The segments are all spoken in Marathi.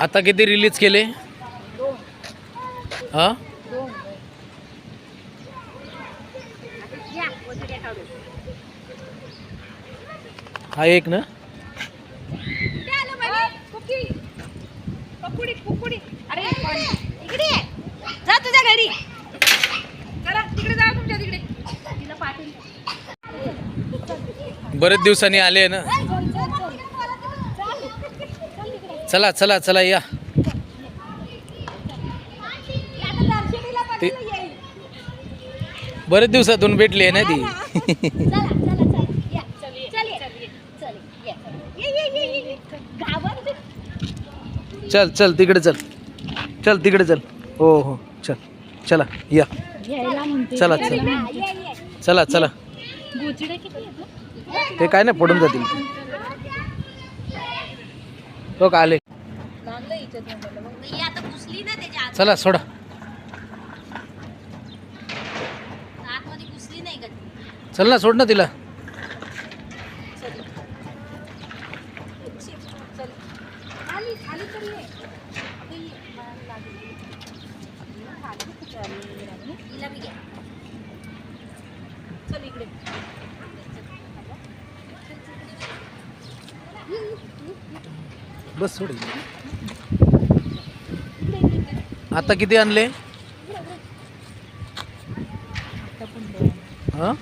आता किती रिलीज केले? हा? हा एक ना? जा तुझ्या घरी तिकडे जा तुमच्या तिकडे बरेच दिवसांनी आले ना? चला चला चला या. ते- बरेच दिवसातून भेटली आहे ना ती. चल चल तिकडे चल. चल तिकडे चल. हो हो. चल चला या. चला चला चला. चला ते काय नाही पडून जातील. तो का आले. चला सोडा? चल ना सोड ना तिला. खाली खाली तर ये. इथे ये. मला लागली. खाली कुठे आली राणी? हिला बी घ्या. चल इकडे बस सोड आता किती आणले? हा?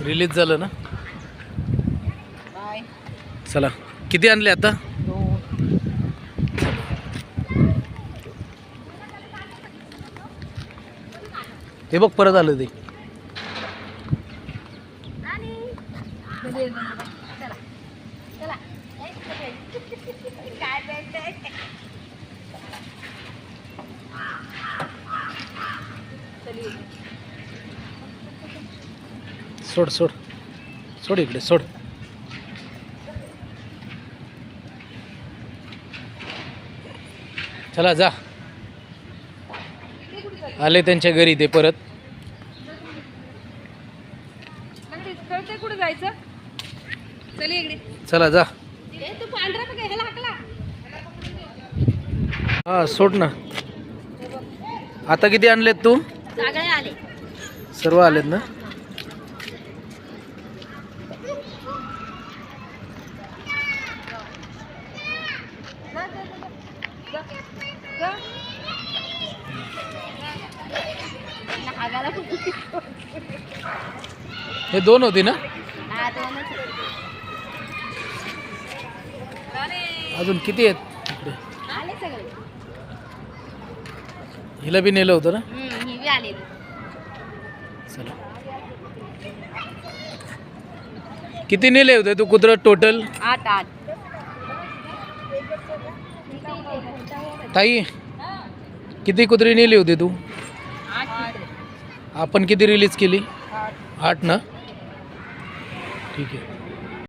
रिलीज झालं ना? चला. किती आणले आता? ते बघ परत आलं ते. चला. चला काय भेटतंय? चल सोड सोड. सोड इकडे सोड. चला जा. आले त्यांच्या घरी ते परत. चल इकडे. चला जा. ए, तू पांढरा बघ ह्याला हाकला. हा सोड ना. आता किती आणलेत तू? सगळे आले. सर्व आलेत ना? हे दोन होती ना? अजून किती आहेत? इकडे. आले सगळे हिला बी नेलं होतं ना? हम्म, ही बी आलेली चला. किती नेले होते तू कुत्र टोटल आठ आठ ताई किती कुत्री नेली होती तू? आपण किती रिलीज केली? आठ ना? ठीक आहे.